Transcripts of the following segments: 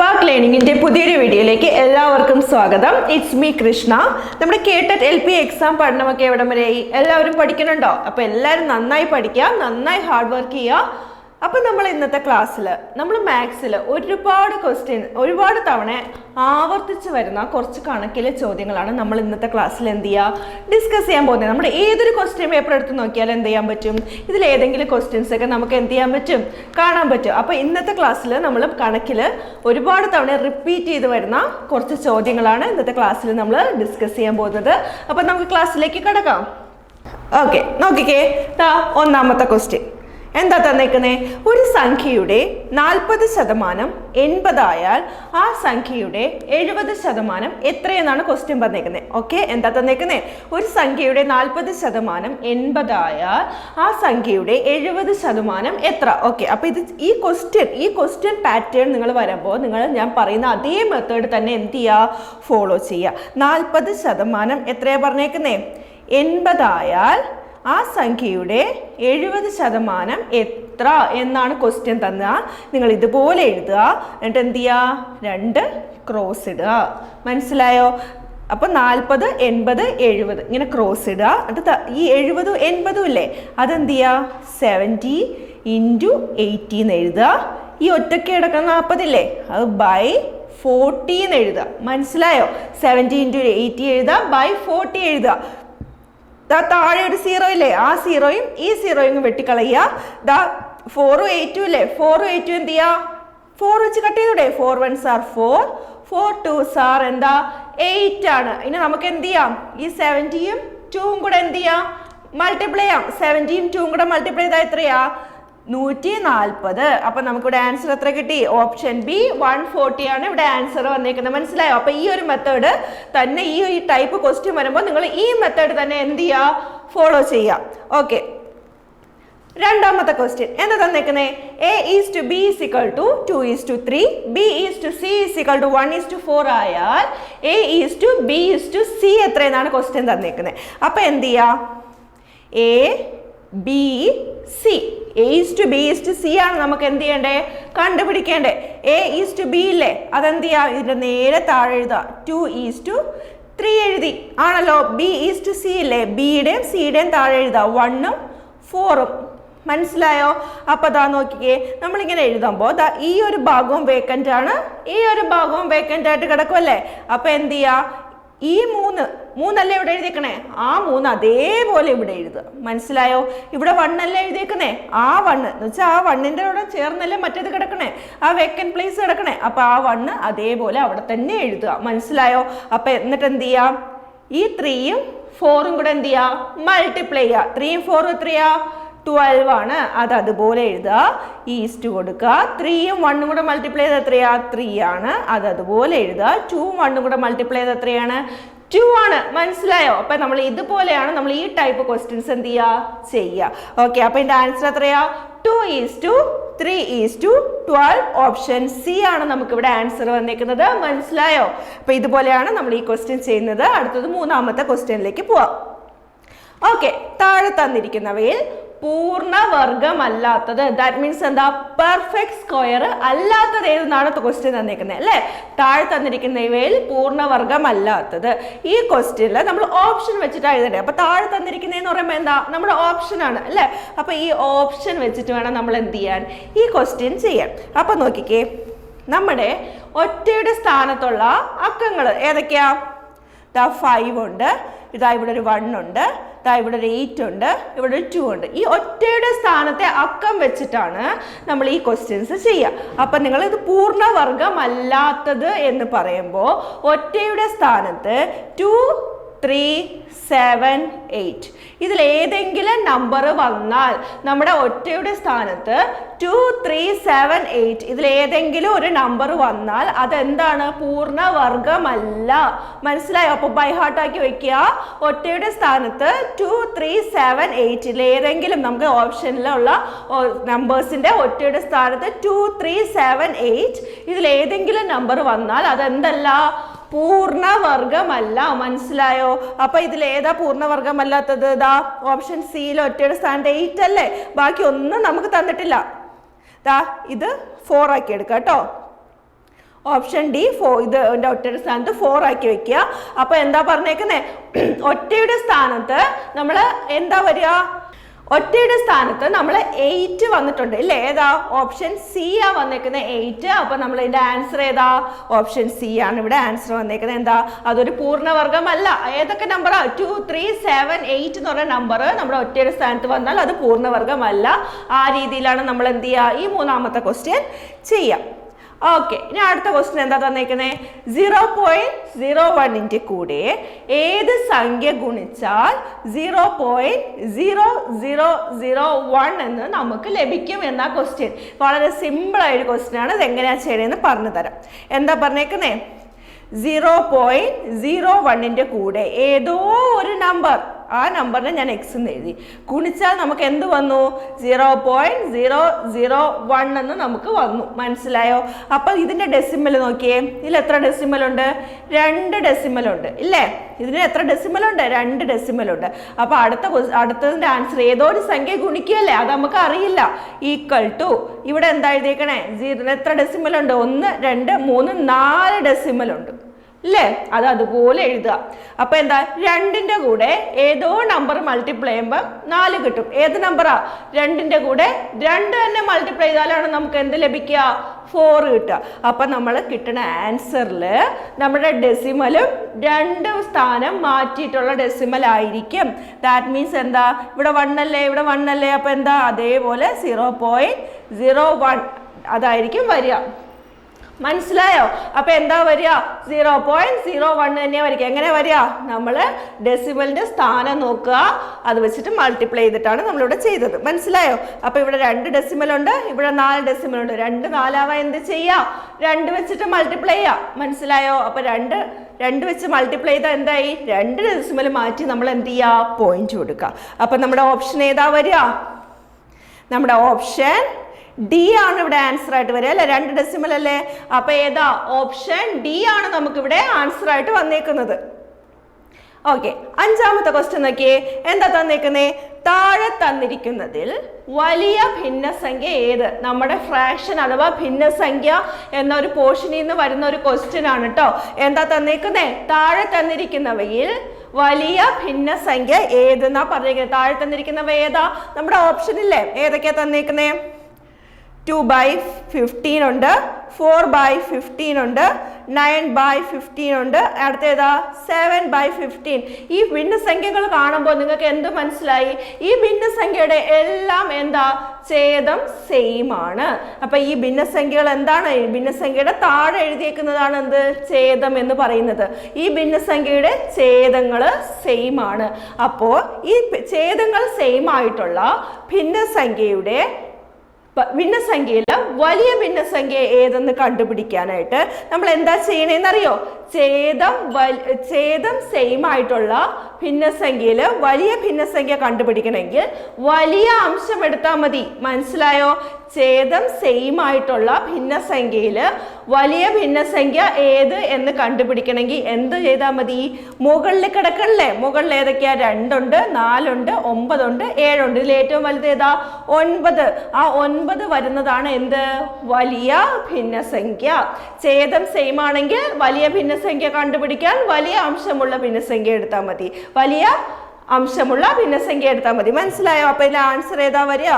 Spark ലേണിങ്ങിന്റെ പുതിയൊരു വീഡിയോയിലേക്ക് എല്ലാവർക്കും സ്വാഗതം. ഇറ്റ്സ് മീ കൃഷ്ണ നമ്മുടെ കേട്ടറ്റ് എൽ പി എക്സാം പഠനമൊക്കെ എവിടം വരെയായി എല്ലാവരും പഠിക്കുന്നുണ്ടോ? അപ്പോൾ എല്ലാവരും നന്നായി പഠിക്കുക നന്നായി ഹാർഡ് വർക്ക് ചെയ്യുക. അപ്പം നമ്മൾ ഇന്നത്തെ ക്ലാസ്സിൽ നമ്മൾ മാത്സിൽ ഒരുപാട് ക്വസ്റ്റ്യൻ ഒരുപാട് തവണ ആവർത്തിച്ച് വരുന്ന കുറച്ച് കണക്കിലെ ചോദ്യങ്ങളാണ് നമ്മൾ ഇന്നത്തെ ക്ലാസ്സിൽ എന്ത് ചെയ്യുക ഡിസ്കസ് ചെയ്യാൻ പോകുന്നത്. നമ്മുടെ ഏതൊരു ക്വസ്റ്റ്യൻ പേപ്പർ എടുത്ത് നോക്കിയാൽ എന്ത് ചെയ്യാൻ പറ്റും? ഇതിൽ ഏതെങ്കിലും ക്വസ്റ്റ്യൻസ് ഒക്കെ നമുക്ക് എന്ത് ചെയ്യാൻ പറ്റും? കാണാൻ പറ്റും. അപ്പോൾ ഇന്നത്തെ ക്ലാസ്സിൽ നമ്മൾ കണക്കിൽ ഒരുപാട് തവണ റിപ്പീറ്റ് ചെയ്ത് വരുന്ന കുറച്ച് ചോദ്യങ്ങളാണ് ഇന്നത്തെ ക്ലാസ്സിൽ നമ്മൾ ഡിസ്കസ് ചെയ്യാൻ പോകുന്നത്. അപ്പോൾ നമുക്ക് ക്ലാസ്സിലേക്ക് കിടക്കാം. ഓക്കെ നോക്കിക്കേ. ഒന്നാമത്തെ ക്വസ്റ്റ്യൻ എന്താ തന്നേക്കുന്നേ? ഒരു സംഖ്യയുടെ നാൽപ്പത് ശതമാനം എൺപതായാൽ ആ സംഖ്യയുടെ എഴുപത് ശതമാനം എത്രയെന്നാണ് ക്വസ്റ്റ്യൻ പറഞ്ഞേക്കുന്നത് ഓക്കെ എന്താ തന്നേക്കുന്നേ? ഒരു സംഖ്യയുടെ നാൽപ്പത് ശതമാനം എൺപതായാൽ ആ സംഖ്യയുടെ എഴുപത് ശതമാനം എത്ര? ഓക്കെ അപ്പോൾ ഇത് ഈ ക്വസ്റ്റ്യൻ ഈ ക്വസ്റ്റ്യൻ പാറ്റേൺ നിങ്ങൾ വരുമ്പോൾ നിങ്ങൾ ഞാൻ പറയുന്ന അതേ മെത്തേഡ് തന്നെ എന്ത് ചെയ്യുക ഫോളോ ചെയ്യുക നാൽപ്പത് ശതമാനം എത്രയാണ് പറഞ്ഞേക്കുന്നേ? എൺപതായാൽ ആ സംഖ്യയുടെ എഴുപത് ശതമാനം എത്ര എന്നാണ് ക്വസ്റ്റ്യൻ തന്ന. നിങ്ങൾ ഇതുപോലെ എഴുതുക. എന്നിട്ട് എന്ത് ചെയ്യുക രണ്ട് ക്രോസ് ഇടുക. മനസ്സിലായോ? അപ്പോൾ നാൽപ്പത് എൺപത് എഴുപത് ഇങ്ങനെ ക്രോസ് ഇടുക. എന്നിട്ട് ഈ എഴുപതും എൺപതും ഇല്ലേ? അതെന്ത് ചെയ്യുക സെവന്റി ഇന്റു എയ്റ്റി എന്ന് എഴുതുക. ഈ ഒറ്റയ്ക്ക് കിടക്കുന്ന നാൽപ്പതില്ലേ അത് ബൈ ഫോർട്ടി എന്ന് എഴുതുക. മനസ്സിലായോ? സെവന്റി ഇന്റു എയ്റ്റി എഴുതുക. ബൈ ഫോർട്ടി എഴുതുക. ദാ താഴെ ഒരു സീറോ ഇല്ലേ? ആ സീറോയും ഈ സീറോയും വെട്ടിക്കളയുക. ദാ ഫോറും എയ്റ്റും ഇല്ലേ? ഫോറും എയ്റ്റും എന്ത് ചെയ്യുക ഫോർ വെച്ച് കട്ട് ചെയ്തൂടെ? Four one sir four four two sir എന്താ? എയ്റ്റ് ആണ്. ഇനി നമുക്ക് എന്ത് ചെയ്യാം? ഈ സെവന്റിയും ടൂവും കൂടെ എന്ത് ചെയ്യാം? മൾട്ടിപ്ലൈ ചെയ്യാം. സെവന്റിയും ടൂവും കൂടെ മൾട്ടിപ്ലൈ ചെയ്താൽ എത്രയാ? നൂറ്റി നാൽപ്പത് അപ്പൊ നമുക്കിവിടെ ആൻസർ എത്ര കിട്ടി? ഓപ്ഷൻ ബി വൺ ഫോർട്ടി ആണ് ഇവിടെ ആൻസർ വന്നേക്കുന്നത്. മനസ്സിലായോ? അപ്പൊ ഈ ഒരു മെത്തേഡ് തന്നെ ഈ ഒരു ടൈപ്പ് ക്വസ്റ്റ്യൻ വരുമ്പോൾ നിങ്ങൾ ഈ മെത്തേഡ് തന്നെ എന്ത് ചെയ്യുക ഫോളോ ചെയ്യുക ഓക്കെ രണ്ടാമത്തെ ക്വസ്റ്റ്യൻ എന്താ തന്നേക്കുന്നേ? A is to B is equal to two is to three B is to C is equal to one is to four ആയാൽ A is to B is to C എത്ര എന്നാണ് question തന്നേക്കുന്നത് അപ്പൊ എന്ത് ചെയ്യാം? A B C A is to B is to C ആണ് നമുക്ക് എന്ത് ചെയ്യണ്ടേ? കണ്ടുപിടിക്കേണ്ടേ. എ ഈസ് ടു ബി ഇല്ലേ? അതെന്ത് ചെയ്യാം? ഇതിന്റെ നേരെ താഴെ എഴുതുക. ടു ഈസ് ടു ത്രീ എഴുതി. ആണല്ലോ? ബി ഈസ് ടു സി ഇല്ലേ ബിയുടെയും സിയുടെയും താഴെ എഴുതുക. വണ്ണും ഫോറും മനസ്സിലായോ? അപ്പൊ അതാ നോക്കിക്കേ. നമ്മളിങ്ങനെ എഴുതുമ്പോൾ ദാ ഈ ഒരു ഭാഗവും വേക്കന്റ് ആണ്. ഈ ഒരു ഭാഗവും വേക്കന്റ് ആയിട്ട് കിടക്കുമല്ലേ അപ്പൊ എന്ത് ചെയ്യുക ഈ മൂന്ന് മൂന്നല്ലേ ഇവിടെ എഴുതിയേക്കണേ? ആ മൂന്ന് അതേപോലെ ഇവിടെ എഴുതുക. മനസ്സിലായോ? ഇവിടെ വണ്ണല്ലേ എഴുതിയേക്കണേ? ആ വണ്ണ്. എന്ന് വെച്ചാൽ ആ വണ്ണിന്റെ കൂടെ ചേർന്നല്ലേ മറ്റേത് കിടക്കണേ? ആ വേക്കന്റ് പ്ലേസ് കിടക്കണേ. അപ്പോൾ ആ വണ്ണ് അതേപോലെ അവിടെ തന്നെ എഴുതുക. മനസ്സിലായോ? അപ്പോൾ എന്നിട്ട് എന്ത് ചെയ്യാം? ഈ ത്രീയും ഫോറും കൂടെ എന്ത് ചെയ്യുക മൾട്ടിപ്ലൈ ചെയ്യുക. ത്രീയും ഫോറും എത്രയാ? ട്വൽവ് ആണ്. അത് അതുപോലെ എഴുതുക. ഈസ്റ്റ് കൊടുക്കുക. ത്രീയും വണ്ണും കൂടെ മൾട്ടിപ്ലൈ ചെയ്ത് എത്രയാ? ത്രീ ആണ്. അത് അതുപോലെ എഴുതുക. ടൂവും വണ്ണും കൂടെ മൾട്ടിപ്ലൈ ചെയ്ത് എത്രയാണ്? ടു ആണ്. മനസ്സിലായോ? അപ്പൊ നമ്മൾ ഇതുപോലെയാണ് നമ്മൾ ഈ ടൈപ്പ് ക്വസ്റ്റ്യൻസ് എന്ത് ചെയ്യുക ചെയ്യുക ഓക്കെ അപ്പൊ ഇതിന്റെ ആൻസർ എത്രയാ? Two is to three is to twelve option C ആണ് നമുക്ക് ഇവിടെ ആൻസർ വന്നേക്കുന്നത്. മനസ്സിലായോ? അപ്പൊ ഇതുപോലെയാണ് നമ്മൾ ഈ ക്വസ്റ്റ്യൻ ചെയ്യുന്നത്. അടുത്തത് മൂന്നാമത്തെ ക്വസ്റ്റ്യനിലേക്ക് പോവാം. ഓക്കെ താഴെ തന്നിരിക്കുന്നവയിൽ പൂർണവർഗമല്ലാത്തത് ദാറ്റ് മീൻസ് എന്താ? പെർഫെക്റ്റ് സ്ക്വയർ അല്ലാത്തത് ഏതെന്നാണ് ക്വസ്റ്റ്യൻ തന്നിരിക്കുന്നത് അല്ലേ? താഴെ തന്നിരിക്കുന്ന ഇവയിൽ പൂർണവർഗമല്ലാത്തത് ഈ ക്വസ്റ്റ്യനിൽ നമ്മൾ ഓപ്ഷൻ വെച്ചിട്ടാണ് എഴുതേണ്ടത്. അപ്പൊ താഴെ തന്നിരിക്കുന്നതെന്ന് പറയുമ്പോൾ എന്താ? നമ്മുടെ ഓപ്ഷൻ ആണ് അല്ലേ? അപ്പൊ ഈ ഓപ്ഷൻ വെച്ചിട്ട് വേണം നമ്മൾ എന്ത് ചെയ്യാൻ? ഈ ക്വസ്റ്റ്യൻ ചെയ്യാൻ. അപ്പൊ നോക്കിക്കേ നമ്മുടെ ഒറ്റയുടെ സ്ഥാനത്തുള്ള അക്കങ്ങൾ ഏതൊക്കെയാ? ഇതാ ഫൈവ് ഉണ്ട്. ഇതാ ഇവിടെ ഒരു വൺ ഉണ്ട്. ദാ ഇവിടെ ഒരു എയ്റ്റ് ഉണ്ട് ഇവിടെ ഒരു ടു ഉണ്ട്. ഈ ഒറ്റയുടെ സ്ഥാനത്തെ അക്കം വെച്ചിട്ടാണ് നമ്മൾ ഈ ക്വസ്റ്റ്യൻസ് ചെയ്യുക. അപ്പം നിങ്ങൾ ഇത് പൂർണവർഗമല്ലാത്തത് എന്ന് പറയുമ്പോൾ ഒറ്റയുടെ സ്ഥാനത്ത് ടു ത്രീ സെവൻ എയ്റ്റ് ഇതിൽ ഏതെങ്കിലും നമ്പർ വന്നാൽ നമ്മുടെ ഒറ്റയുടെ സ്ഥാനത്ത് ടു ത്രീ സെവൻ എയ്റ്റ് ഇതിലേതെങ്കിലും ഒരു നമ്പർ വന്നാൽ അതെന്താണ്? പൂർണവർഗമല്ല. മനസ്സിലായോ? അപ്പോൾ ബൈ ഹാർട്ടാക്കി വെക്കുക ഒറ്റയുടെ സ്ഥാനത്ത് ടു ത്രീ സെവൻ എയ്റ്റിൽ ഏതെങ്കിലും നമുക്ക് ഓപ്ഷനിലുള്ള നമ്പേഴ്സിന്റെ ഒറ്റയുടെ സ്ഥാനത്ത് ടു ത്രീ സെവൻ എയ്റ്റ് ഇതിലേതെങ്കിലും നമ്പർ വന്നാൽ അതെന്തല്ല? പൂർണവർഗമല്ല മനസ്സിലായോ? അപ്പൊ ഇതിൽ ഏതാ പൂർണവർഗമല്ലാത്തത് ഇതാ ഓപ്ഷൻ സിയിൽ ഒറ്റയുടെ സ്ഥാനത്ത് എയ്റ്റ് അല്ലേ? ബാക്കി ഒന്നും നമുക്ക് തന്നിട്ടില്ല. ദാ ഇത് ഫോർ ആക്കി എടുക്കാം കേട്ടോ. ഓപ്ഷൻ ഡി ഫോ ഇത് ഒറ്റയുടെ സ്ഥാനത്ത് ഫോർ ആക്കി വെക്കുക. അപ്പൊ എന്താ പറഞ്ഞേക്കുന്നേ? ഒറ്റയുടെ സ്ഥാനത്ത് നമ്മൾ എന്താ വരിക? ഒറ്റയുടെ സ്ഥാനത്ത് നമ്മൾ എയ്റ്റ് വന്നിട്ടുണ്ട്. ഇല്ലേ? ഏതാ? ഓപ്ഷൻ സി ആ വന്നേക്കുന്നത് എയ്റ്റ് അപ്പൊ നമ്മൾ ഇതിന്റെ ആൻസർ ഏതാ? ഓപ്ഷൻ സി ആണ് ഇവിടെ ആൻസർ വന്നേക്കുന്നത് എന്താ? അതൊരു പൂർണവർഗമല്ല ഏതൊക്കെ നമ്പറാ ടു ത്രീ സെവൻ എയ്റ്റ് എന്ന് പറഞ്ഞ നമ്പർ നമ്മുടെ ഒറ്റയുടെ സ്ഥാനത്ത് വന്നാൽ അത് പൂർണവർഗമല്ല ആ രീതിയിലാണ് നമ്മൾ എന്ത് ചെയ്യുക? ഈ മൂന്നാമത്തെ ക്വസ്റ്റ്യൻ ചെയ്യാം. ഓക്കെ ഇനി അടുത്ത ക്വസ്റ്റ്യൻ എന്താ തന്നേക്കുന്നത് സീറോ പോയിന്റ് സീറോ വണ്ണിന്റെ കൂടെ ഏത് സംഖ്യ ഗുണിച്ചാൽ zero point zero zero zero one എന്ന് നമുക്ക് ലഭിക്കും എന്ന ക്വസ്റ്റ്യൻ വളരെ സിമ്പിൾ ഒരു ക്വസ്റ്റ്യൻ ആണ്. ഇത് എങ്ങനെയാണ് ചെയ്യണമെന്ന് പറഞ്ഞു തരാം. എന്താ പറഞ്ഞേക്കുന്നേ? സീറോ പോയിന്റ് സീറോ വണ്ണിന്റെ കൂടെ ഏതോ ഒരു നമ്പർ ആ നമ്പറിനെ ഞാൻ എക്സ് എന്ന് എഴുതി. ഗുണിച്ചാൽ നമുക്ക് എന്ത് വന്നു? Zero point zero zero one എന്ന് നമുക്ക് വന്നു. മനസ്സിലായോ? അപ്പം ഇതിന്റെ ഡെസിമൽ നോക്കിയേ. ഇതിൽ എത്ര ഡെസിമൽ ഉണ്ട്? രണ്ട് ഡെസിമൽ ഉണ്ട്. ഇല്ലേ? ഇതിന് എത്ര ഡെസിമൽ ഉണ്ട്? രണ്ട് ഡെസിമൽ ഉണ്ട്. അപ്പോൾ അടുത്ത അടുത്തതിന്റെ ആൻസർ ഏതോ ഒരു സംഖ്യ ഗുണിക്കുകയല്ലേ? അത് നമുക്ക് അറിയില്ല. ഈക്വൽ ടു ഇവിടെ എന്താ എഴുതിയേക്കണേ? എത്ര ഡെസിമൽ ഉണ്ട്? ഒന്ന് രണ്ട് മൂന്ന് നാല് ഡെസിമൽ ഇല്ലേ അത് അതുപോലെ എഴുതുക. അപ്പൊ എന്താ? രണ്ടിന്റെ കൂടെ ഏതോ നമ്പർ മൾട്ടിപ്ലൈ ചെയ്യുമ്പോൾ നാല് കിട്ടും. ഏത് നമ്പറാ രണ്ടിന്റെ കൂടെ രണ്ട് തന്നെ മൾട്ടിപ്ലൈ ചെയ്താലാണ് നമുക്ക് എന്ത് ലഭിക്കുക ഫോർ കിട്ടുക. അപ്പൊ നമ്മൾ കിട്ടുന്ന ആൻസറിൽ നമ്മുടെ ഡെസിമലും രണ്ട് സ്ഥാനം മാറ്റിയിട്ടുള്ള ഡെസിമൽ ആയിരിക്കും. ദാറ്റ് മീൻസ് എന്താ? ഇവിടെ വൺ അല്ലേ? ഇവിടെ വൺ അല്ലേ? അപ്പൊ എന്താ? അതേപോലെ സീറോ പോയിന്റ് സീറോ വൺ അതായിരിക്കും വരിക. മനസ്സിലായോ? അപ്പൊ എന്താ വരിക? സീറോ പോയിന്റ് സീറോ വൺ തന്നെയാ വരിക. എങ്ങനെ വരിക? നമ്മൾ ഡെസിമലിന്റെ സ്ഥാനം നോക്കുക. അത് വെച്ചിട്ട് മൾട്ടിപ്ലൈ ചെയ്തിട്ടാണ് നമ്മളിവിടെ ചെയ്തത്. മനസ്സിലായോ? അപ്പൊ ഇവിടെ രണ്ട് ഡെസിമൽ ഉണ്ട് ഇവിടെ നാല് ഡെസിമൽ ഉണ്ട്. രണ്ട് നാലാവാ എന്ത് ചെയ്യാം? രണ്ട് വെച്ചിട്ട് മൾട്ടിപ്ലൈ ചെയ്യാം. മനസ്സിലായോ? അപ്പൊ രണ്ട് രണ്ട് വെച്ച് മൾട്ടിപ്ലൈ ചെയ്താൽ എന്തായി? രണ്ട് ഡെസിമൽ മാറ്റി നമ്മൾ എന്ത് ചെയ്യുക പോയിന്റ് കൊടുക്കുക. അപ്പൊ നമ്മുടെ ഓപ്ഷൻ ഏതാ വരിക? നമ്മുടെ ഓപ്ഷൻ ഡി ആണ് ഇവിടെ ആൻസർ ആയിട്ട് വരിക അല്ലെ? രണ്ട് ഡെസിമൽ അല്ലേ? അപ്പൊ ഏതാ? ഓപ്ഷൻ ഡി ആണ് നമുക്ക് ഇവിടെ ആൻസർ ആയിട്ട് വന്നേക്കുന്നത്. ഓക്കെ അഞ്ചാമത്തെ ക്വസ്റ്റ്യൻ നോക്കിയേ. എന്താ തന്നേക്കുന്നേ? താഴെ തന്നിരിക്കുന്നതിൽ വലിയ ഭിന്നസംഖ്യ ഏത്? നമ്മുടെ ഫ്രാക്ഷൻ അഥവാ ഭിന്നസംഖ്യ എന്ന ഒരു പോർഷനിൽ നിന്ന് വരുന്ന ഒരു ക്വസ്റ്റ്യൻ ആണ് കേട്ടോ എന്താ തന്നേക്കുന്നേ? താഴെ തന്നിരിക്കുന്നവയിൽ വലിയ ഭിന്നസംഖ്യ ഏതെന്നാ പറഞ്ഞേക്കുന്നത് താഴെ തന്നിരിക്കുന്നവ ഏതാ? നമ്മുടെ ഓപ്ഷൻ ഇല്ലേ? ഏതൊക്കെയാ തന്നേക്കുന്നേ? ടു ബൈ ഫിഫ്റ്റീൻ ഉണ്ട് ഫോർ ബൈ ഫിഫ്റ്റീൻ ഉണ്ട് നയൻ ബൈ ഫിഫ്റ്റീൻ ഉണ്ട്. അടുത്ത ഏതാ സെവൻ ബൈ ഫിഫ്റ്റീൻ ഈ ഭിന്നസംഖ്യകൾ കാണുമ്പോൾ നിങ്ങൾക്ക് എന്ത് മനസ്സിലായി? ഈ ഭിന്നസംഖ്യയുടെ എല്ലാം എന്താ? ഛേദം സെയിം ആണ്. അപ്പൊ ഈ ഭിന്നസംഖ്യകൾ എന്താണ്? ഭിന്ന ഭിന്നസംഖ്യയുടെ താഴെ എഴുതിയേക്കുന്നതാണ് എന്ത്? ഛേദം എന്ന് പറയുന്നത്. ഈ ഭിന്നസംഖ്യയുടെ ഛേദങ്ങൾ സെയിം ആണ്. അപ്പോൾ ഈ ഛേദങ്ങൾ സെയിം ആയിട്ടുള്ള ഭിന്നസംഖ്യയുടെ ഭിന്നസംഖ്യയിൽ വലിയ ഭിന്നസംഖ്യ ഏതെന്ന് കണ്ടുപിടിക്കാനായിട്ട് നമ്മൾ എന്താ ചെയ്യണേന്നറിയോ? ഛേദം ഛേദം സെയിം ആയിട്ടുള്ള ഭിന്നസംഖ്യയിൽ വലിയ ഭിന്നസംഖ്യ കണ്ടുപിടിക്കണമെങ്കിൽ വലിയ അംശം എടുത്താൽ മതി. മനസ്സിലായോ? ഛേദം സെയിം ആയിട്ടുള്ള ഭിന്നസംഖ്യയിൽ വലിയ ഭിന്നസംഖ്യ ഏത് എന്ന് കണ്ടുപിടിക്കണമെങ്കിൽ എന്ത് ചെയ്താൽ മതി? മുകളിൽ കിടക്കണല്ലേ? മുകളിൽ ഏതൊക്കെയാ? രണ്ടുണ്ട് നാലുണ്ട് ഒമ്പതുണ്ട് ഏഴുണ്ട്. ഇതിൽ ഏറ്റവും വലുത് ഏതാ? ഒൻപത്. ആ ഒൻപത് വരുന്നതാണ് എന്ത്? വലിയ ഭിന്നസംഖ്യ. ഛേദം സെയിം ആണെങ്കിൽ വലിയ ഭിന്നസംഖ്യ കണ്ടുപിടിക്കാൻ വലിയ അംശമുള്ള ഭിന്നസംഖ്യ എടുത്താൽ മതി. വലിയ അംശമുള്ള ഭിന്നസംഖ്യ എടുത്താൽ മതി. മനസ്സിലായോ? അപ്പൊ ഇതിലെ ആൻസർ ഏതാ വരിക?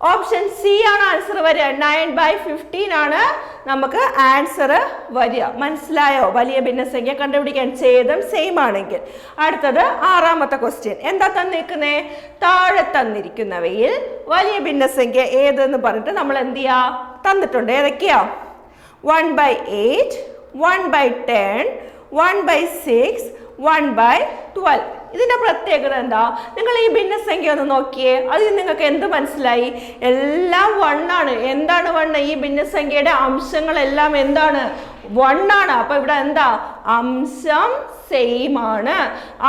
ഓപ്ഷൻ സി ആണ് ആൻസർ വരിക. നയൻ ബൈ ഫിഫ്റ്റീൻ ആണ് നമുക്ക് ആൻസർ വരിക. മനസ്സിലായോ? വലിയ ഭിന്നസംഖ്യ കണ്ടുപിടിക്കാൻ ചെയ്തും സെയിം ആണെങ്കിൽ. അടുത്തത് ആറാമത്തെ ക്വസ്റ്റ്യൻ എന്താ തന്നിരിക്കുന്നേ? താഴെ തന്നിരിക്കുന്നവയിൽ വലിയ ഭിന്നസംഖ്യ ഏതെന്ന് പറഞ്ഞിട്ട് നമ്മൾ എന്ത് ചെയ്യാം? തന്നിട്ടുണ്ട്. ഏതൊക്കെയാ? One by eight one by ten one by six one by twelve ഇതിന്റെ പ്രത്യേകത എന്താ? നിങ്ങൾ ഈ ഭിന്നസംഖ്യ ഒന്ന് നോക്കിയേ. അതിൽ നിങ്ങൾക്ക് എന്ത് മനസ്സിലായി? എല്ലാം വണ്ണാണ് എന്താണ് വണ്ണ് ഈ ഭിന്നസംഖ്യയുടെ അംശങ്ങളെല്ലാം എന്താണ്? വണ്ണാണ് അപ്പൊ ഇവിടെ എന്താ? അംശം സെയിം ആണ്.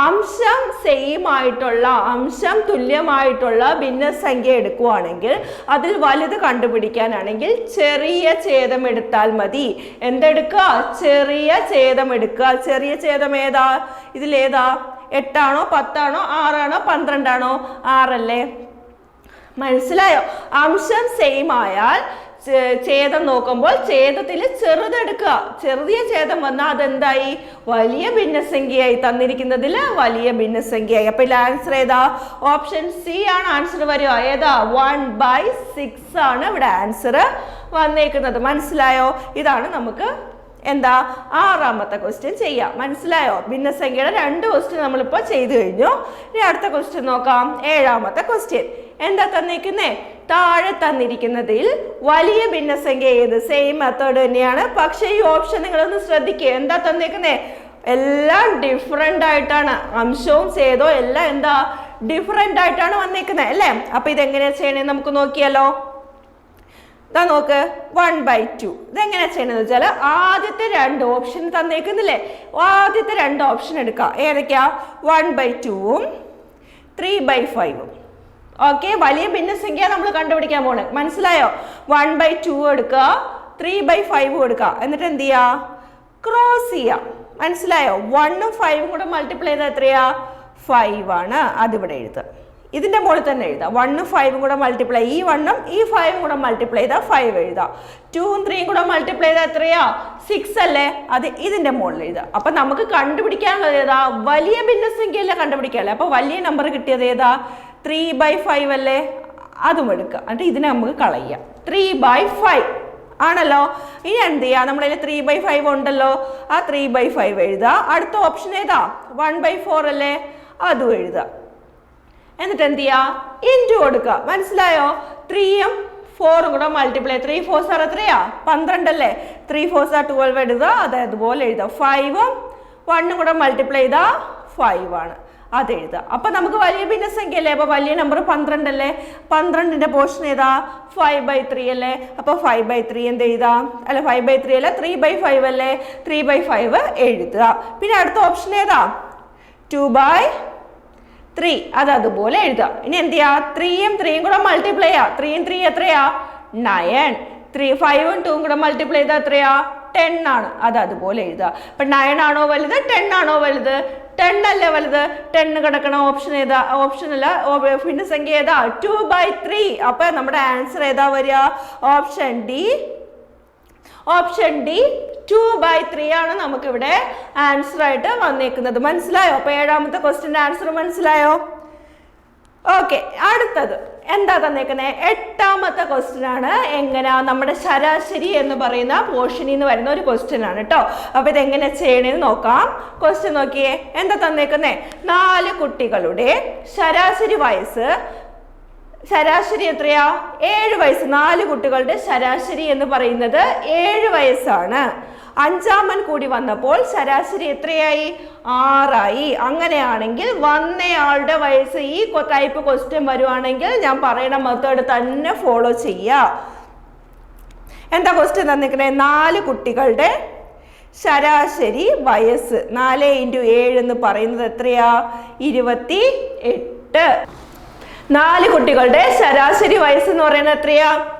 അംശം സെയിം ആയിട്ടുള്ള അംശം തുല്യമായിട്ടുള്ള ഭിന്നസംഖ്യ എടുക്കുവാണെങ്കിൽ അതിൽ വലുത് കണ്ടുപിടിക്കാനാണെങ്കിൽ ചെറിയ ഛേദം എടുത്താൽ മതി. എന്തെടുക്കുക? ചെറിയ ഛേദം എടുക്കുക. ചെറിയ ഛേദം ഏതാ? ഇതിലേതാ? എട്ടാണോ പത്താണോ ആറാണോ പന്ത്രണ്ടാണോ? ആറല്ലേ? മനസ്സിലായോ? അംശം സെയിം ആയാൽ ഛേദം നോക്കുമ്പോൾ ഛേദത്തിൽ ചെറുതെടുക്കുക. ചെറിയ ഛേദം വന്നാൽ അതെന്തായി? വലിയ ഭിന്നസംഖ്യയായി തന്നിരിക്കുന്നതിൽ വലിയ ഭിന്നസംഖ്യയായി. അപ്പോൾ ഇതിൽ ആൻസർ ഏതാ? ഓപ്ഷൻ സി ആണ് ആൻസർ വരിക. ഏതാ? വൺ ബൈ സിക്സ് ആണ് ഇവിടെ ആൻസർ വന്നേക്കുന്നത്. മനസ്സിലായോ? ഇതാണ് നമുക്ക് എന്താ? ആറാമത്തെ ക്വസ്റ്റ്യൻ ചെയ്യാം. മനസ്സിലായോ? ഭിന്നസംഖ്യയുടെ രണ്ട് ക്വസ്റ്റ്യൻ നമ്മളിപ്പോൾ ചെയ്തു കഴിഞ്ഞു. ഇനി അടുത്ത ക്വസ്റ്റ്യൻ നോക്കാം. ഏഴാമത്തെ ക്വസ്റ്റ്യൻ എന്താ തന്നിരിക്കുന്നേ? താഴെ തന്നിരിക്കുന്നതിൽ വലിയ ഭിന്നസംഖ്യ ഏത്? സെയിം മെത്തേഡ് തന്നെയാണ്. പക്ഷേ ഈ ഓപ്ഷൻ നിങ്ങളൊന്ന് ശ്രദ്ധിക്കുക എന്താ തന്നിരിക്കുന്നേ? എല്ലാം ഡിഫറെന്റ് ആയിട്ടാണ്. അംശവും സേതോ എല്ലാം എന്താ? ഡിഫറെന്റ് ആയിട്ടാണ് വന്നിരിക്കുന്നത് അല്ലേ? അപ്പം ഇതെങ്ങനെയാ ചെയ്യണേ? നമുക്ക് നോക്കിയാലോ. ഇതാ നോക്ക് വൺ ബൈ ടു ഇതെങ്ങനെയാ ചെയ്യണമെന്ന് വെച്ചാൽ ആദ്യത്തെ രണ്ട് ഓപ്ഷൻ തന്നേക്കുന്നില്ലേ? ആദ്യത്തെ രണ്ട് ഓപ്ഷൻ എടുക്കുക ഏതൊക്കെയാ? വൺ ബൈ ടുവും ത്രീ ബൈ ഫൈവും ഓക്കെ വലിയ ഭിന്നസംഖ്യ നമ്മൾ കണ്ടുപിടിക്കാൻ പോണ്. മനസ്സിലായോ? വൺ ബൈ ടു എടുക്കുക ത്രീ ബൈ ഫൈവ് എടുക്കുക. എന്നിട്ട് എന്ത് ചെയ്യുക ക്രോസ് ചെയ്യാം. മനസ്സിലായോ? വണ്ണും ഫൈവും കൂടെ മൾട്ടിപ്ലൈ ചെയ്താൽ എത്രയാ? ഫൈവ് ആണ്. അതിവിടെ എഴുതുക. ഇതിന്റെ മുകളിൽ തന്നെ എഴുതാം. വണ്ണും ഫൈവും കൂടെ മൾട്ടിപ്ലൈ ഈ വണ്ണും ഈ ഫൈവും കൂടെ മൾട്ടിപ്ലൈ ചെയ്താൽ ഫൈവ് എഴുതാം. ടൂവും ത്രീയും കൂടെ മൾട്ടിപ്ലൈ ചെയ്താൽ എത്രയാ? സിക്സ് അല്ലേ? അത് ഇതിന്റെ മുകളിൽ എഴുതാം. അപ്പം നമുക്ക് കണ്ടുപിടിക്കാനുള്ളത് ഏതാ? വലിയ ഭിന്നസംഖ്യയല്ല കണ്ടുപിടിക്കാനല്ലേ അപ്പോൾ വലിയ നമ്പർ കിട്ടിയത് ഏതാ? ത്രീ ബൈ ഫൈവ് അല്ലേ? അതും എടുക്കുക. എന്നിട്ട് ഇതിനെ നമുക്ക് കളയാം. ത്രീ ബൈ ഫൈവ് ആണല്ലോ? ഇനി എന്ത് ചെയ്യാ? നമ്മളതിൽ ത്രീ ബൈ ഫൈവ് ഉണ്ടല്ലോ. ആ ത്രീ ബൈ ഫൈവ് എഴുതുക അടുത്ത ഓപ്ഷൻ ഏതാ? വൺ ബൈ ഫോർ അല്ലേ? അതും എഴുതുക എന്നിട്ട് എന്ത് ചെയ്യാ ഇന്റു കൊടുക്കുക മനസ്സിലായോ ത്രീയും ഫോറും കൂടെ മൾട്ടിപ്ലൈ ത്രീ ഫോർ സാർ എത്രയാ? പന്ത്രണ്ട് അല്ലേ ത്രീ ഫോർ സാർ ട്വൽവ് എഴുതുക അതായത് പോലെ എഴുതുക ഫൈവും വണ്ണും കൂടെ മൾട്ടിപ്ലൈ ചെയ്താൽ ഫൈവ് ആണ്. അത് എഴുതുക അപ്പം നമുക്ക് വലിയ ഭിന്നസംഖ്യ അല്ലേ അപ്പോൾ വലിയ നമ്പർ പന്ത്രണ്ട് അല്ലേ പന്ത്രണ്ടിന്റെ പോർഷൻ ഏതാ? ഫൈവ് ബൈ ത്രീ അല്ലേ? അപ്പോൾ ഫൈവ് ബൈ ത്രീ എന്ത് എഴുതാം? അല്ല ഫൈവ് ബൈ ത്രീ അല്ല ത്രീ ബൈ ഫൈവ് അല്ലേ? ത്രീ ബൈ ഫൈവ് എഴുതുക. പിന്നെ അടുത്ത ഓപ്ഷൻ ഏതാ? ടു ബൈ ത്രീ അത് അതുപോലെ എഴുതുക. ഇനി എന്ത് ചെയ്യുക ത്രീയും ത്രീയും കൂടെ മൾട്ടിപ്ലൈ ചെയ്യാ. ത്രീയും ത്രീ എത്രയാ? നയൻ ത്രീ ഫൈവും ടൂവും കൂടെ മൾട്ടിപ്ലൈ ചെയ്താൽ എത്രയാ? ടെൻ ആണ്. അത് അതുപോലെ എഴുതുക. അപ്പൊ നയൻ ആണോ വലുത്? ടെൻ ആണോ വലുത്? ടെൻ അല്ലേ വലുത്? ടെൻ കിടക്കണ ഓപ്ഷൻ ഏതാ? ഓപ്ഷൻ അല്ല പിന്നെ സംഖ്യ ഏതാ? ടു ബൈ ത്രീ അപ്പൊ നമ്മുടെ ആൻസർ ഏതാ വരിക? Option D option D two by three ആണ് നമുക്കിവിടെ ആൻസർ ആയിട്ട് വന്നേക്കുന്നത്. മനസ്സിലായോ? അപ്പൊ ഏഴാമത്തെ ക്വസ്റ്റിന്റെ ആൻസർ മനസ്സിലായോ? ഓക്കെ അടുത്തത്. എന്താ തന്നേക്കുന്നത് എട്ടാമത്തെ ക്വസ്റ്റ്യൻ ആണ് എങ്ങനെയാ നമ്മുടെ ശരാശരി എന്ന് പറയുന്ന പോർഷനിൽ നിന്ന് വരുന്ന ഒരു ക്വസ്റ്റ്യൻ ആണ് കേട്ടോ അപ്പൊ ഇതെങ്ങനെ ചെയ്യണമെന്ന് നോക്കാം. ക്വസ്റ്റ്യൻ നോക്കിയേ. എന്താ തന്നേക്കുന്നേ? നാല് കുട്ടികളുടെ ശരാശരി വയസ്സ്. ശരാശരി എത്രയാ? ഏഴ് വയസ്സ്. നാല് കുട്ടികളുടെ ശരാശരി എന്ന് പറയുന്നത് ഏഴ് വയസ്സാണ്. അഞ്ചാമൻ കൂടി വന്നപ്പോൾ ശരാശരി എത്രയായി? ആറായി. അങ്ങനെയാണെങ്കിൽ വന്നയാളുടെ വയസ്സ് ഈ ടൈപ്പ് ക്വസ്റ്റ്യൻ വരുവാണെങ്കിൽ ഞാൻ പറയുന്ന മെത്തേഡ് തന്നെ ഫോളോ ചെയ്യുക എന്താ ക്വസ്റ്റ്യൻ തന്നിരിക്കണേ? നാല് കുട്ടികളുടെ ശരാശരി വയസ്സ്. നാല് ഇന്റു ഏഴ് എന്ന് പറയുന്നത് എത്രയാ? ഇരുപത്തി എട്ട് നാല് കുട്ടികളുടെ ശരാശരി വയസ്സ് എന്ന് പറയുന്നത് എത്രയാ?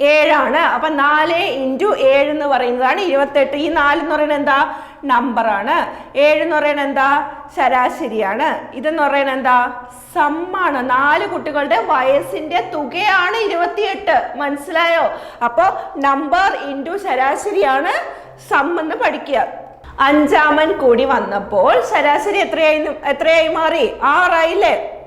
ഏഴാണ്. അപ്പൊ നാല് ഇന്റു ഏഴ് എന്ന് പറയുന്നതാണ് ഇരുപത്തെട്ട്. ഈ നാല് എന്ന് പറയുന്നത് എന്താ? നമ്പറാണ്. ഏഴ് എന്ന് പറയുന്നത് എന്താ? ശരാശരിയാണ്. ഇതെന്ന് പറയുന്നത് എന്താ? സമ്മാണ്. നാല് കുട്ടികളുടെ വയസ്സിന്റെ തുകയാണ് ഇരുപത്തിയെട്ട്. മനസ്സിലായോ? അപ്പോൾ നമ്പർ ഇന്റു ശരാശരിയാണ് സം എന്ന് പഠിക്കുക. അഞ്ചാമൻ കൂടി വന്നപ്പോൾ ശരാശരി എത്രയായി? എത്രയായി മാറി? ആറായില്ലേ?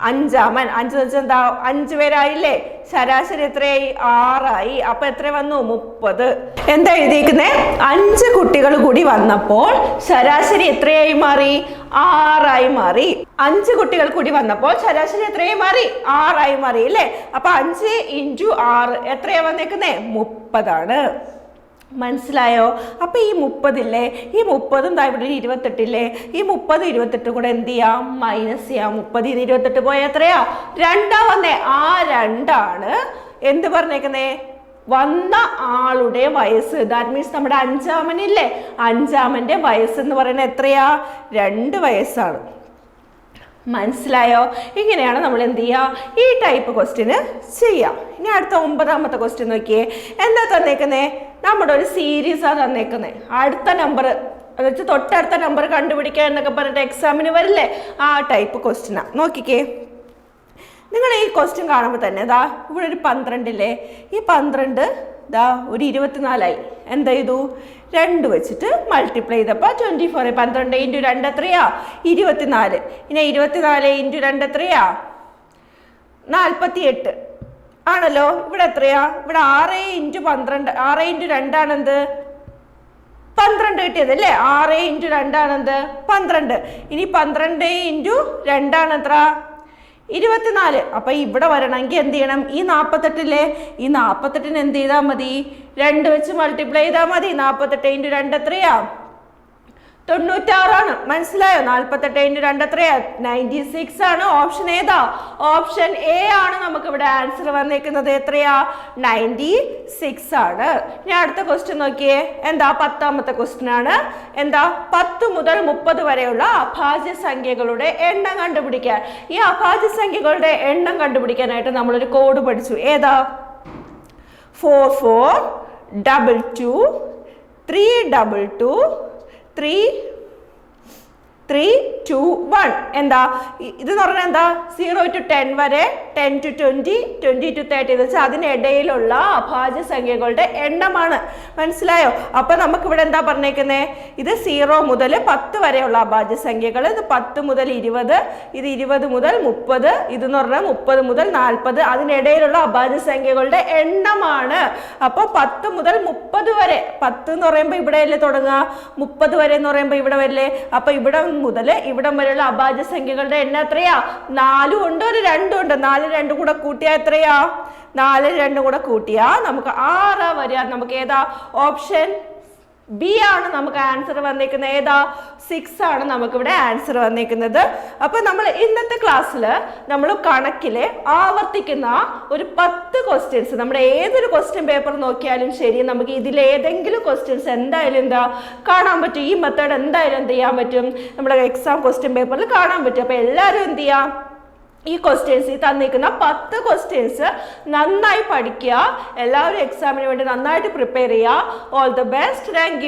അഞ്ചാമൻ. അഞ്ച് എന്താ? അഞ്ച് പേരായില്ലേ? ശരാശരി എത്രയായി? ആറായി. അപ്പൊ എത്ര വന്നു? മുപ്പത്. എന്താ എഴുതിയിരിക്കുന്നത് അഞ്ച് കുട്ടികൾ കൂടി വന്നപ്പോൾ ശരാശരി എത്രയായി മാറി? ആറായി മാറി. അഞ്ച് കുട്ടികൾ കൂടി വന്നപ്പോൾ ശരാശരി എത്രയായി മാറി? ആറായി മാറി അല്ലേ? അപ്പൊ അഞ്ച് ഇന്റു ആറ് എത്രയാ വന്നേക്കുന്നേ? മുപ്പതാണ്. മനസ്സിലായോ? അപ്പോൾ ഈ മുപ്പതില്ലേ? ഈ മുപ്പതും താ ഇവിടെ ഇരുപത്തെട്ടില്ലേ? ഈ മുപ്പത് ഇരുപത്തെട്ട് കൂടെ എന്ത് ചെയ്യാം? മൈനസ് ചെയ്യാം. മുപ്പതിൽ നിന്ന് ഇരുപത്തെട്ട് പോയ എത്രയാ? രണ്ടാ വന്നേ. ആ രണ്ടാണ് എന്ത് പറഞ്ഞേക്കുന്നേ? വന്ന ആളുടെ വയസ്സ്. ദാറ്റ് മീൻസ് നമ്മുടെ അഞ്ചാമനില്ലേ? അഞ്ചാമന്റെ വയസ്സ് എന്ന് പറയുന്നത് എത്രയാ? രണ്ട് വയസ്സാണ്. മനസ്സിലായോ? ഇങ്ങനെയാണ് നമ്മൾ എന്ത് ചെയ്യുക ഈ ടൈപ്പ് ക്വസ്റ്റ്യന് ചെയ്യാം. ഇനി അടുത്ത ഒമ്പതാമത്തെ ക്വസ്റ്റ്യൻ നോക്കിയേ. എന്താ തന്നേക്കുന്നേ? നമ്മുടെ ഒരു സീരീസാണ് തന്നേക്കുന്നത് അടുത്ത നമ്പർ അതായത് തൊട്ടടുത്ത നമ്പർ കണ്ടുപിടിക്കുക എന്നൊക്കെ പറഞ്ഞിട്ട് എക്സാമിന് വരില്ലേ? ആ ടൈപ്പ് ക്വസ്റ്റിനാണ് നോക്കിക്കേ. നിങ്ങൾ ഈ ക്വസ്റ്റ്യൻ കാണുമ്പോൾ തന്നെ ദാ ഇവിടെ ഒരു പന്ത്രണ്ടില്ലേ ഈ പന്ത്രണ്ട് ദാ ഒരു ഇരുപത്തിനാലായി. എന്താ ചെയ്തു? രണ്ട് വെച്ചിട്ട് മൾട്ടിപ്ലൈ ചെയ്തപ്പോൾ ട്വന്റി ഫോർ പന്ത്രണ്ട് ഇന്റു രണ്ട് എത്രയാ? ഇരുപത്തിനാല്. ഇനി ഇരുപത്തിനാല് ഇന്റു രണ്ട് എത്രയാ? നാൽപ്പത്തി എട്ട് ആണല്ലോ? ഇവിടെ എത്രയാ? ഇവിടെ ആറ് ഇന്റു പന്ത്രണ്ട് ആറ് ഇന്റു രണ്ടാണെന്ത്? പന്ത്രണ്ട് കിട്ടിയത് അല്ലേ? ആറ് ഇന്റു രണ്ടാണെന്ത്? പന്ത്രണ്ട്. ഇനി പന്ത്രണ്ട് ഇന്റു രണ്ടാണ് എത്ര ഇരുപത്തിനാല്. അപ്പൊ ഇവിടെ വരണമെങ്കിൽ എന്ത് ചെയ്യണം? ഈ നാൽപ്പത്തെട്ടില്ലേ ഈ നാൽപ്പത്തെട്ടിന് എന്ത് ചെയ്താൽ മതി? രണ്ട് വെച്ച് മൾട്ടിപ്ലൈ ചെയ്താൽ മതി. നാൽപ്പത്തെട്ട് ഇന്റു രണ്ട് എത്രയാ? തൊണ്ണൂറ്റാറാണ്. മനസ്സിലായോ? നാൽപ്പത്തെട്ട് ഇന്റു രണ്ട് എത്രയാ? നയന്റി സിക്സ് ആണ്. ഓപ്ഷൻ ഏതാ? ഓപ്ഷൻ എ ആണ് നമുക്ക് ഇവിടെ ആൻസർ വന്നേക്കുന്നത്. എത്രയാ? നയന്റി സിക്സ് ആണ്. ഇനി അടുത്ത ക്വസ്റ്റ്യൻ നോക്കിയേ. എന്താ? പത്താമത്തെ ക്വസ്റ്റ്യൻ ആണ്. എന്താ? പത്ത് മുതൽ മുപ്പത് വരെയുള്ള അഭാജ്യ സംഖ്യകളുടെ എണ്ണം കണ്ടുപിടിക്കാൻ. ഈ അഭാജ്യ സംഖ്യകളുടെ എണ്ണം കണ്ടുപിടിക്കാനായിട്ട് നമ്മളൊരു കോഡ് പഠിച്ചു. ഏതാ? Four four double two three double two three three two one എന്താ? ഇത് ഇതെന്ന് പറഞ്ഞാൽ എന്താ? സീറോ ടു ടെൻ വരെ ten to twenty twenty to thirty എന്ന് വെച്ചാൽ അതിനിടയിലുള്ള അഭാജ്യ സംഖ്യകളുടെ എണ്ണമാണ്. മനസ്സിലായോ? അപ്പൊ നമുക്കിവിടെ എന്താ പറഞ്ഞേക്കുന്നത് ഇത് സീറോ മുതൽ പത്ത് വരെയുള്ള അഭാജ്യ സംഖ്യകൾ. ഇത് പത്ത് മുതൽ ഇരുപത് ഇത് ഇരുപത് മുതൽ മുപ്പത് ഇതെന്ന് പറഞ്ഞാൽ മുപ്പത് മുതൽ നാൽപ്പത് അതിനിടയിലുള്ള അഭാജ്യ സംഖ്യകളുടെ എണ്ണമാണ്. അപ്പോൾ പത്ത് മുതൽ മുപ്പത് വരെ. പത്ത് എന്ന് പറയുമ്പോൾ ഇവിടെയല്ലേ തുടങ്ങുക? മുപ്പത് വരെ എന്ന് പറയുമ്പോൾ ഇവിടെ വരില്ലേ? അപ്പൊ ഇവിടെ മുതൽ ഇവിടം വരെയുള്ള അഭാജ്യ സംഖ്യകളുടെ എണ്ണം എത്രയാ? നാലും ഉണ്ട് ഒരു രണ്ടും ഉണ്ട്. നാല് രണ്ടും കൂടെ കൂട്ടിയാ എത്രയാ? നാല് രണ്ടും കൂടെ കൂട്ടിയാ നമുക്ക് ആറാ വരിക. നമുക്ക് ഏതാ? ഓപ്ഷൻ ബി ആണ് നമുക്ക് ആൻസർ വന്നിരിക്കുന്നത് ഏതാ? സിക്സ് ആണ് നമുക്കിവിടെ ആൻസർ വന്നിരിക്കുന്നത് അപ്പൊ നമ്മൾ ഇന്നത്തെ ക്ലാസ്സിൽ നമ്മൾ കണക്കിലെ ആവർത്തിക്കുന്ന ഒരു പത്ത് ക്വസ്റ്റ്യൻസ് നമ്മുടെ ഏതൊരു ക്വസ്റ്റ്യൻ പേപ്പർ നോക്കിയാലും ശരി നമുക്ക് ഇതിലേതെങ്കിലും ക്വസ്റ്റ്യൻസ് എന്തായാലും എന്താ കാണാൻ പറ്റും. ഈ മെത്തേഡ് എന്തായാലും എന്ത് ചെയ്യാൻ പറ്റും? നമ്മുടെ എക്സാം ക്വസ്റ്റ്യൻ പേപ്പറിൽ കാണാൻ പറ്റും. അപ്പൊ എല്ലാവരും എന്ത് ചെയ്യാം? ഈ ക്വസ്റ്റ്യൻസ് ഈ തന്നിരിക്കുന്ന പത്ത് ക്വസ്റ്റ്യൻസ് നന്നായി പഠിക്കുക എല്ലാവരും എക്സാമിന് വേണ്ടി നന്നായിട്ട് പ്രിപ്പയർ ചെയ്യുക. All the best thank